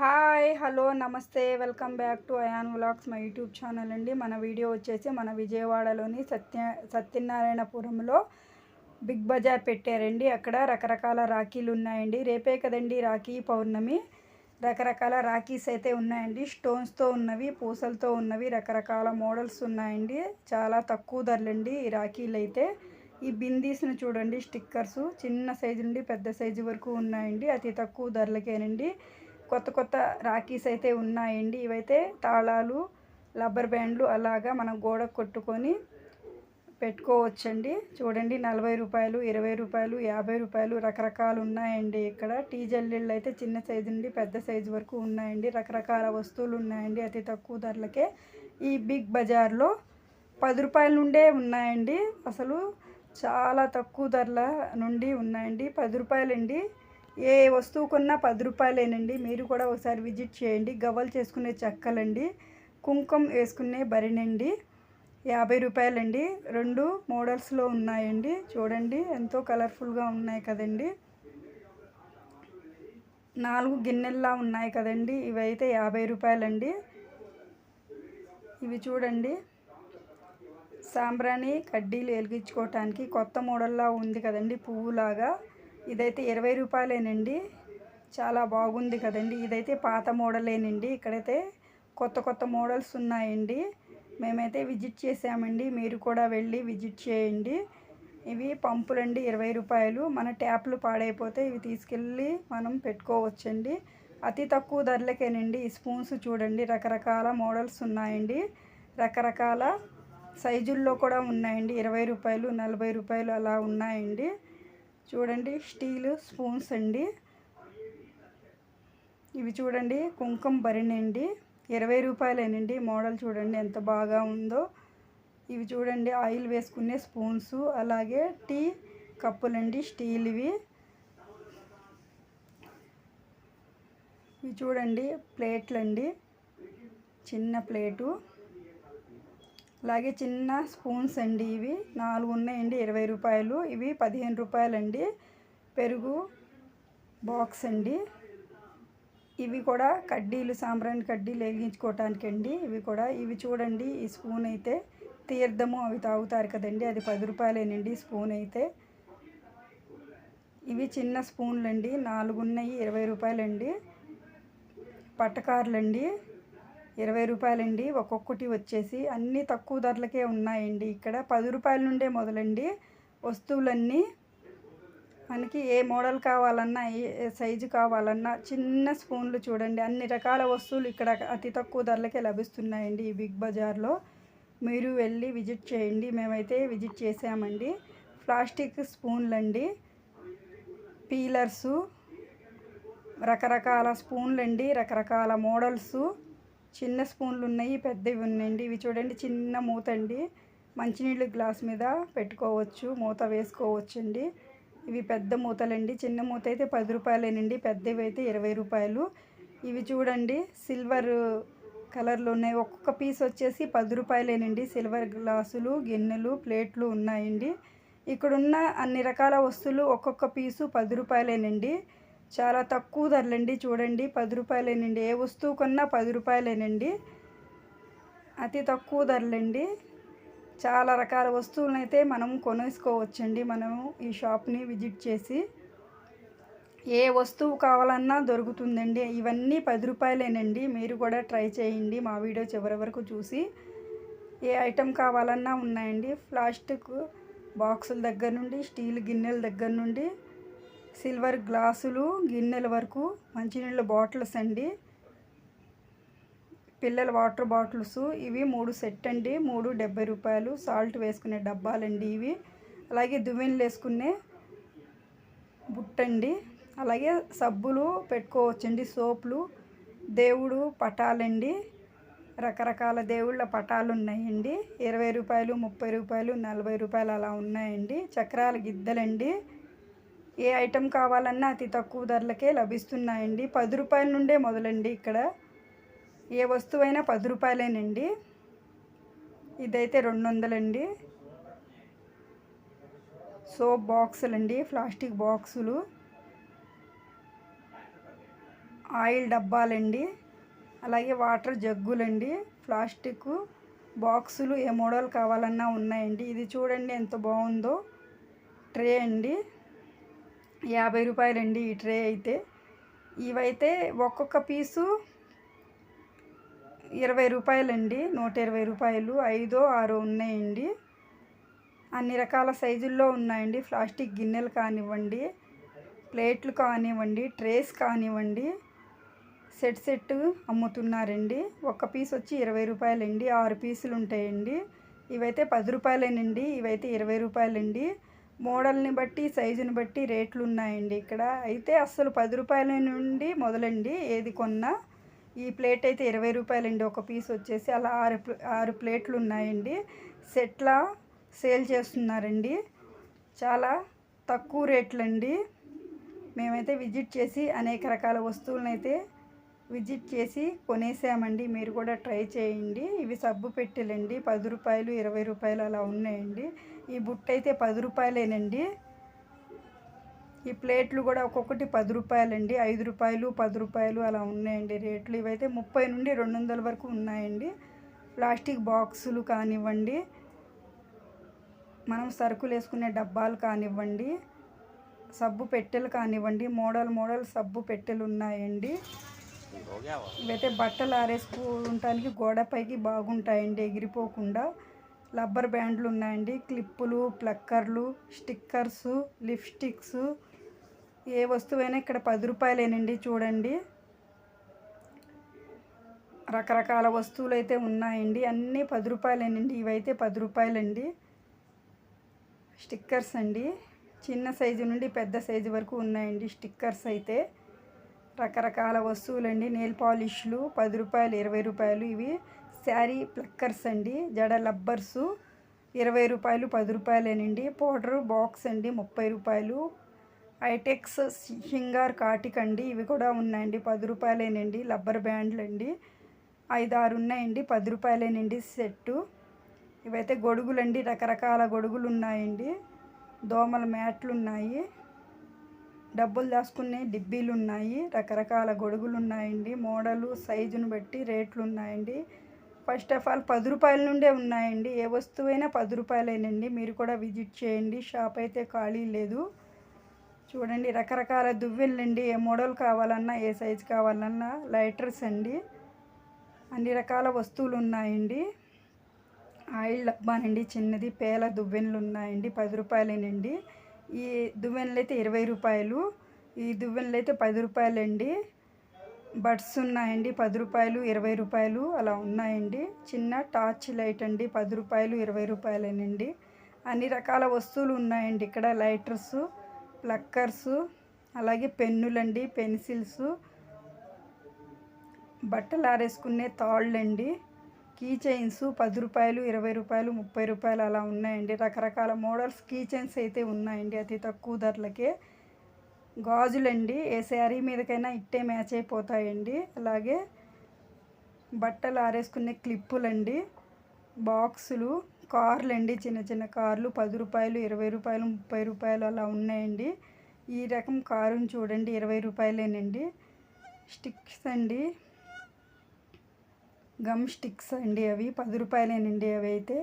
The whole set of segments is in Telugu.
హాయ్ హలో నమస్తే. Welcome back to Ayaan vlogs మా యూట్యూబ్ ఛానల్ అండి. మన వీడియో వచ్చేసి మన విజయవాడలోని సత్య సత్యనారాయణపురంలో బిగ్ బజార్ పెట్టారండి. అక్కడ రకరకాల రాఖీలు ఉన్నాయండి. రేపే కదండి రాఖీ పౌర్ణమి. రకరకాల రాఖీస్ అయితే ఉన్నాయండి. స్టోన్స్తో ఉన్నవి పూసలతో ఉన్నవి రకరకాల మోడల్స్ ఉన్నాయండి. చాలా తక్కువ ధరలండి ఈ రాఖీలు అయితే ఈ బిందీస్ని చూడండి స్టిక్కర్స్. చిన్న సైజు నుండి పెద్ద సైజు వరకు ఉన్నాయండి. అతి తక్కువ ధరలకేనండి. కొత్త కొత్త రాఖీస్ అయితే ఉన్నాయండి. ఇవైతే తాళాలు రబ్బర్ బ్యాండ్లు అలాగా మనం గోడ కొట్టుకొని పెట్టుకోవచ్చండి. చూడండి నలభై రూపాయలు ఇరవై రూపాయలు యాభై రూపాయలు రకరకాలు ఉన్నాయండి ఇక్కడ. టీ జల్లీళ్ళు అయితే చిన్న సైజు నుండి పెద్ద సైజు వరకు ఉన్నాయండి. రకరకాల వస్తువులు ఉన్నాయండి అతి తక్కువ ధరలకే. ఈ బిగ్ బజార్లో పది రూపాయల నుండే ఉన్నాయండి. అసలు చాలా తక్కువ ధరల నుండి ఉన్నాయండి. పది రూపాయలండి. ఏ వస్తువు కొన్నా పది రూపాయలేనండి. మీరు కూడా ఒకసారి విజిట్ చేయండి. గవ్వలు చేసుకునే చెక్కలండి. కుంకుమ వేసుకునే బరినండి. యాభై రూపాయలండి. రెండు మోడల్స్లో ఉన్నాయండి. చూడండి ఎంతో కలర్ఫుల్గా ఉన్నాయి కదండి. నాలుగు గిన్నెల్లా ఉన్నాయి కదండి. ఇవైతే యాభై రూపాయలండి. ఇవి చూడండి. సాంబ్రాణి కడ్డీలు వెలిగించుకోవటానికి కొత్త మోడల్లా ఉంది కదండి. పువ్వులాగా. ఇదైతే ఇరవై రూపాయలేనండి. చాలా బాగుంది కదండి. ఇదైతే పాత మోడలేనండి. ఇక్కడైతే కొత్త కొత్త మోడల్స్ ఉన్నాయండి. మేమైతే విజిట్ చేసామండి మీరు కూడా వెళ్ళి విజిట్ చేయండి. ఇవి పంపులండి ఇరవై రూపాయలు. మన ట్యాప్లు పాడైపోతే ఇవి తీసుకెళ్ళి మనం పెట్టుకోవచ్చండి. అతి తక్కువ ధరలకేనండి. ఈ స్పూన్స్ చూడండి. రకరకాల మోడల్స్ ఉన్నాయండి. రకరకాల సైజుల్లో కూడా ఉన్నాయండి. ఇరవై రూపాయలు నలభై రూపాయలు అలా ఉన్నాయండి. చూడండి స్టీల్ స్పూన్స్ అండి. ఇవి చూడండి కుంకుమ భరిణండి ఇరవై రూపాయలేనండి మోడల్ చూడండి ఎంత బాగా ఉందో. ఇవి చూడండి ఆయిల్ వేసుకునే స్పూన్స్ అలాగే టీ కప్పులండి స్టీల్వి ఇవి చూడండి ప్లేట్లండి. చిన్న ప్లేటు. అలాగే చిన్న స్పూన్స్ అండి ఇవి. నాలుగు ఉన్నాయండి ఇరవై రూపాయలు. ఇవి పదిహేను రూపాయలండి. పెరుగు బాక్స్ అండి. ఇవి కూడా కడ్డీలు సాంబ్రాణి కడ్డీలు వేగించుకోవటానికి అండి ఇవి కూడా ఇవి చూడండి ఈ స్పూన్ అయితే తీర్థము అవి తాగుతారు కదండి. అది పది రూపాయలేనండి స్పూన్ అయితే. ఇవి చిన్న స్పూన్లు అండి నాలుగు ఉన్నాయి ఇరవై రూపాయలండి. పట్టకారులండి. ఇరవై రూపాయలండి ఒక్కొక్కటి వచ్చేసి అన్నీ తక్కువ ధరలకే ఉన్నాయండి. ఇక్కడ పది రూపాయల నుండే మొదలండి. వస్తువులన్నీ మనకి ఏ మోడల్ కావాలన్నా ఏ సైజు కావాలన్నా చిన్న స్పూన్లు చూడండి. అన్ని రకాల వస్తువులు ఇక్కడ అతి తక్కువ ధరలకే లభిస్తున్నాయండి ఈ బిగ్ బజార్లో. మీరు వెళ్ళి విజిట్ చేయండి. మేమైతే విజిట్ చేసామండి. ప్లాస్టిక్ స్పూన్లండి. పీలర్సు రకరకాల స్పూన్లండి రకరకాల మోడల్సు. చిన్న స్పూన్లు ఉన్నాయి పెద్దవి ఉన్నాయండి ఇవి చూడండి చిన్న మూత అండి మంచినీళ్ళు గ్లాస్ మీద పెట్టుకోవచ్చు మూత వేసుకోవచ్చు అండి ఇవి పెద్ద మూతలండి. చిన్న మూత అయితే పది రూపాయలేనండి పెద్దవి అయితే ఇరవై రూపాయలు. ఇవి చూడండి సిల్వర్ కలర్లు ఉన్నాయి. ఒక్కొక్క పీస్ వచ్చేసి పది రూపాయలేనండి. సిల్వర్ గ్లాసులు గిన్నెలు ప్లేట్లు ఉన్నాయండి. ఇక్కడున్న అన్ని రకాల వస్తువులు ఒక్కొక్క పీసు పది రూపాయలేనండి. చాలా తక్కువ ధరలండి చూడండి. పది రూపాయలేనండి. ఏ వస్తువు కొన్నా పది రూపాయలేనండి. అతి తక్కువ ధరలండి. చాలా రకాల వస్తువులను అయితే మనం కొనేసుకోవచ్చండి. మనము ఈ షాప్ని విజిట్ చేసి ఏ వస్తువు కావాలన్నా దొరుకుతుందండి. ఇవన్నీ పది రూపాయలేనండి. మీరు కూడా ట్రై చేయండి. మా వీడియో చివరి వరకు చూసి ఏ ఐటెం కావాలన్నా ఉన్నాయండి. ప్లాస్టిక్ బాక్సుల దగ్గర నుండి స్టీల్ గిన్నెల దగ్గర నుండి సిల్వర్ గ్లాసులు గిన్నెల వరకు మంచినీళ్ళ బాటిల్స్ అండి. పిల్లల వాటర్ బాటిల్స్ ఇవి మూడు సెట్ అండి. మూడు డెబ్బై రూపాయలు. సాల్ట్ వేసుకునే డబ్బాలండి ఇవి. అలాగే దువ్వెనలు వేసుకునే బుట్టండి. అలాగే సబ్బులు పెట్టుకోవచ్చండి సోపులు. దేవుడు పటాలండి. రకరకాల దేవుళ్ళ పటాలు ఉన్నాయండి. ఇరవై రూపాయలు ముప్పై రూపాయలు నలభై రూపాయలు అలా ఉన్నాయండి. చక్రాల గిద్దలండి. ఏ ఐటెం కావాలన్నా అతి తక్కువ ధరలకే లభిస్తున్నాయండి. పది రూపాయల నుండే మొదలండి ఇక్కడ. ఏ వస్తువైనా పది రూపాయలేనండి. ఇదైతే రెండు వందలండి సోప్ బాక్సులండి ప్లాస్టిక్ బాక్సులు. ఆయిల్ డబ్బాలండి. అలాగే వాటర్ జగ్గులండి ప్లాస్టిక్ బాక్సులు ఏ మోడల్ కావాలన్నా ఉన్నాయండి. ఇది చూడండి ఎంత బాగుందో. ట్రే అండి. యాభై రూపాయలండి ఈ ట్రే అయితే. ఇవైతే ఒక్కొక్క పీసు ఇరవై రూపాయలండి నూట ఇరవై రూపాయలు ఐదో ఆరో ఉన్నాయండి. అన్ని రకాల సైజుల్లో ఉన్నాయండి. ప్లాస్టిక్ గిన్నెలు కానివ్వండి ప్లేట్లు కానివ్వండి ట్రేస్ కానివ్వండి సెట్ సెట్ అమ్ముతున్నారండి. ఒక్క పీస్ వచ్చి ఇరవై రూపాయలండి ఆరు పీసులు ఉంటాయండి ఇవైతే పది రూపాయలేనండి ఇవైతే ఇరవై రూపాయలండి. మోడల్ని బట్టి సైజుని బట్టి రేట్లు ఉన్నాయండి ఇక్కడ. అయితే అస్సలు పది రూపాయల నుండి మొదలండి ఏది కొన్నా. ఈ ప్లేట్ అయితే ఇరవై రూపాయలండి ఒక పీస్ వచ్చేసి. అలా ఆరు ఆరు ప్లేట్లు ఉన్నాయండి సెట్లా సేల్ చేస్తున్నారండి. చాలా తక్కువ రేట్లండి. మేమైతే విజిట్ చేసి అనేక రకాల వస్తువులను అయితే విజిట్ చేసి కొనేసామండి. మీరు కూడా ట్రై చేయండి. ఇవి సబ్బు పెట్టెలండి. పది రూపాయలు ఇరవై రూపాయలు అలా ఉన్నాయండి. ఈ బుట్ట అయితే పది రూపాయలేనండి. ఈ ప్లేట్లు కూడా ఒక్కొక్కటి పది రూపాయలండి. ఐదు రూపాయలు పది రూపాయలు అలా ఉన్నాయండి రేట్లు. ఇవైతే ముప్పై నుండి రెండు వందల వరకు ఉన్నాయండి. ప్లాస్టిక్ బాక్సులు కానివ్వండి మనం సరుకులు వేసుకునే డబ్బాలు కానివ్వండి సబ్బు పెట్టెలు కానివ్వండి మోడల్ మోడల్ సబ్బు పెట్టెలు ఉన్నాయండి. ఇవైతే బట్టలు ఆరేసుకోవడానికి గోడపైకి బాగుంటాయండి ఎగిరిపోకుండా. రబ్బర్ బ్యాండ్లు ఉన్నాయండి క్లిప్పులు ప్లక్కర్లు స్టిక్కర్స్ లిప్స్టిక్స్. ఏ వస్తువైనా ఇక్కడ పది రూపాయలేనండి చూడండి. రకరకాల వస్తువులు అయితే ఉన్నాయండి అన్నీ పది రూపాయలేనండి ఇవైతే పది రూపాయలండి. స్టిక్కర్స్ అండి చిన్న సైజు నుండి పెద్ద సైజు వరకు ఉన్నాయండి స్టిక్కర్స్ అయితే. రకరకాల వస్తువులండి. నెయిల్ పాలిష్లు పది రూపాయలు ఇరవై రూపాయలు. ఇవి శారీ ప్లక్కర్స్ అండి. జడ లబ్బర్సు ఇరవై రూపాయలు పది రూపాయలేనండి. పౌడర్ బాక్స్ అండి ముప్పై రూపాయలు. ఐటెక్స్ షింగార్ కాటిక్ అండి. ఇవి కూడా ఉన్నాయండి. పది రూపాయలేనండి. లబ్బర్ బ్యాండ్లు అండి ఐదు ఆరు ఉన్నాయండి. పది రూపాయలేనండి సెట్టు. ఇవైతే గొడుగులండి. రకరకాల గొడుగులు ఉన్నాయండి దోమల మ్యాట్లు ఉన్నాయి డబ్బులు దాచుకునే డిబ్బీలు ఉన్నాయి రకరకాల గొడుగులు ఉన్నాయండి మోడలు సైజును బట్టి రేట్లు ఉన్నాయండి ఫస్ట్ ఆఫ్ ఆల్ పది రూపాయల నుండే ఉన్నాయండి. ఏ వస్తువైనా పది రూపాయలేనండి. మీరు కూడా విజిట్ చేయండి. షాప్ అయితే ఖాళీ లేదు. చూడండి రకరకాల దువ్వెళ్ళండి. ఏ మోడల్ కావాలన్నా ఏ సైజు కావాలన్నా లైటర్స్ అండి. అన్ని రకాల వస్తువులు ఉన్నాయండి ఆయిల్ డబ్బానండి చిన్నది పేల దువ్వెనలు ఉన్నాయండి పది రూపాయలేనండి. ఈ దువ్వెనలు అయితే ఇరవై రూపాయలు ఈ దువ్వెనలు అయితే పది రూపాయలండి. బడ్స్ ఉన్నాయండి పది రూపాయలు ఇరవై రూపాయలు అలా ఉన్నాయండి. చిన్న టార్చ్ లైట్ అండి పది రూపాయలు ఇరవై రూపాయలేనండి. అన్ని రకాల వస్తువులు ఉన్నాయండి ఇక్కడ లైటర్స్ ప్లక్కర్స్ అలాగే పెన్నులండి పెన్సిల్స్. బట్టలు ఆరేసుకునే తాళ్ళండి. కీ చైన్స్ పది రూపాయలు ఇరవై రూపాయలు ముప్పై రూపాయలు అలా ఉన్నాయండి. రకరకాల మోడల్స్ కీ చైన్స్ అయితే ఉన్నాయండి. అతి తక్కువ ధరలకే గాజులండి. ఏ శారీ మీదకైనా ఇట్టే మ్యాచ్ అయిపోతాయండి. అలాగే బట్టలు ఆరేసుకునే క్లిప్పులండి. బాక్సులు కార్లు అండి చిన్న చిన్న కార్లు పది రూపాయలు ఇరవై రూపాయలు ముప్పై రూపాయలు అలా ఉన్నాయండి. ఈ రకం కారుని చూడండి ఇరవై రూపాయలేనండి. స్టిక్స్ అండి. గమ్ స్టిక్స్ అండి అవి. పది రూపాయలేనండి అవి అయితే.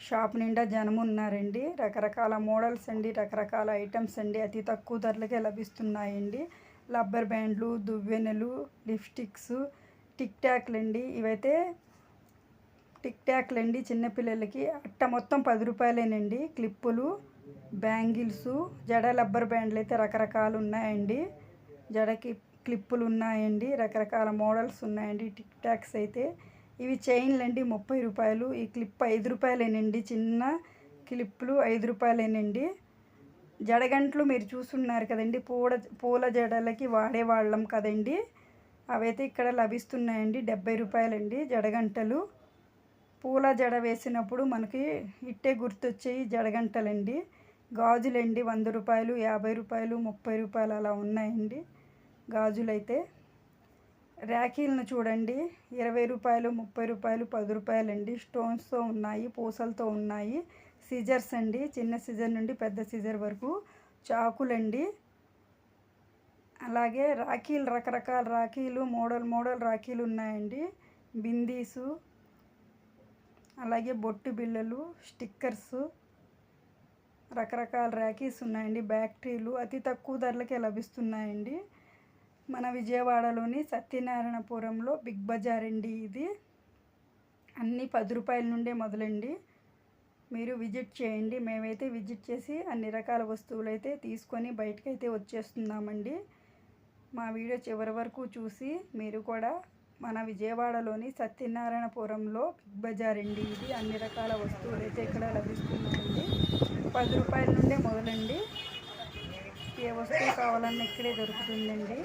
షాప్ నిండా జనం ఉన్నారండి. రకరకాల మోడల్స్ అండి రకరకాల ఐటమ్స్ అండి. అతి తక్కువ ధరలకే లభిస్తున్నాయండి. రబ్బర్ బ్యాండ్లు దువ్వెనలు లిప్స్టిక్స్ టిక్ ట్యాక్లు అండి. ఇవైతే టిక్ ట్యాక్లు అండి చిన్నపిల్లలకి అట్ట మొత్తం పది రూపాయలేనండి క్లిప్పులు బ్యాంగిల్స్ జడ రబ్బర్ బ్యాండ్లు అయితే రకరకాలు ఉన్నాయండి. జడకి క్లిప్పులు ఉన్నాయండి. రకరకాల మోడల్స్ ఉన్నాయండి. టిక్ టాక్స్ అయితే ఇవి చైన్లు అండి ముప్పై రూపాయలు. ఈ క్లిప్ ఐదు రూపాయలేనండి. చిన్న క్లిప్పులు ఐదు రూపాయలేనండి. జడగంటలు మీరు చూస్తున్నారు కదండి. పూల పూల జడలకి వాడేవాళ్ళం కదండి. అవైతే ఇక్కడ లభిస్తున్నాయండి. డెబ్బై రూపాయలండి జడగంటలు. పూల జడ వేసినప్పుడు మనకి ఇట్టే గుర్తొచ్చేవి జడగంటలండి. గాజులండి. వంద రూపాయలు యాభై రూపాయలు ముప్పై రూపాయలు అలా ఉన్నాయండి. గాజులైతే ర్యాకీలను చూడండి. ఇరవై రూపాయలు ముప్పై రూపాయలు పది రూపాయలండి. స్టోన్స్తో ఉన్నాయి పూసలతో ఉన్నాయి. సిజర్స్ అండి. చిన్న సిజర్ నుండి పెద్ద సిజర్ వరకు చాకులండి. అలాగే రాఖీలు రకరకాల రాఖీలు మోడల్ మోడల్ రాఖీలు ఉన్నాయండి. బిందీసు అలాగే బొట్టు బిళ్ళలు స్టిక్కర్సు రకరకాల ర్యాకీస్ ఉన్నాయండి. బ్యాటరీలు అతి తక్కువ ధరలకే లభిస్తున్నాయండి. మన విజయవాడలోని సత్యనారాయణపురంలో బిగ్ బజార్ అండి ఇది. అన్నీ పది రూపాయల నుండే మొదలండి. మీరు విజిట్ చేయండి. మేమైతే విజిట్ చేసి అన్ని రకాల వస్తువులు అయితే తీసుకొని బయటకైతే వచ్చేస్తున్నామండి. మా వీడియో చివరి వరకు చూసి మీరు కూడా మన విజయవాడలోని సత్యనారాయణపురంలో బిగ్ బజార్ అండి ఇది. అన్ని రకాల వస్తువులు అయితే ఇక్కడ లభిస్తున్నాయండి. పది రూపాయల నుండే మొదలండి. ఏ వస్తువు కావాలన్నా ఇక్కడే దొరుకుతుందండి.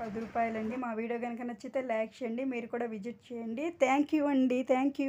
పది రూపాయలండి. మా వీడియో కనుక నచ్చితే లైక్ చేయండి. మీరు కూడా విజిట్ చేయండి. థ్యాంక్ యూ అండి. Thank you.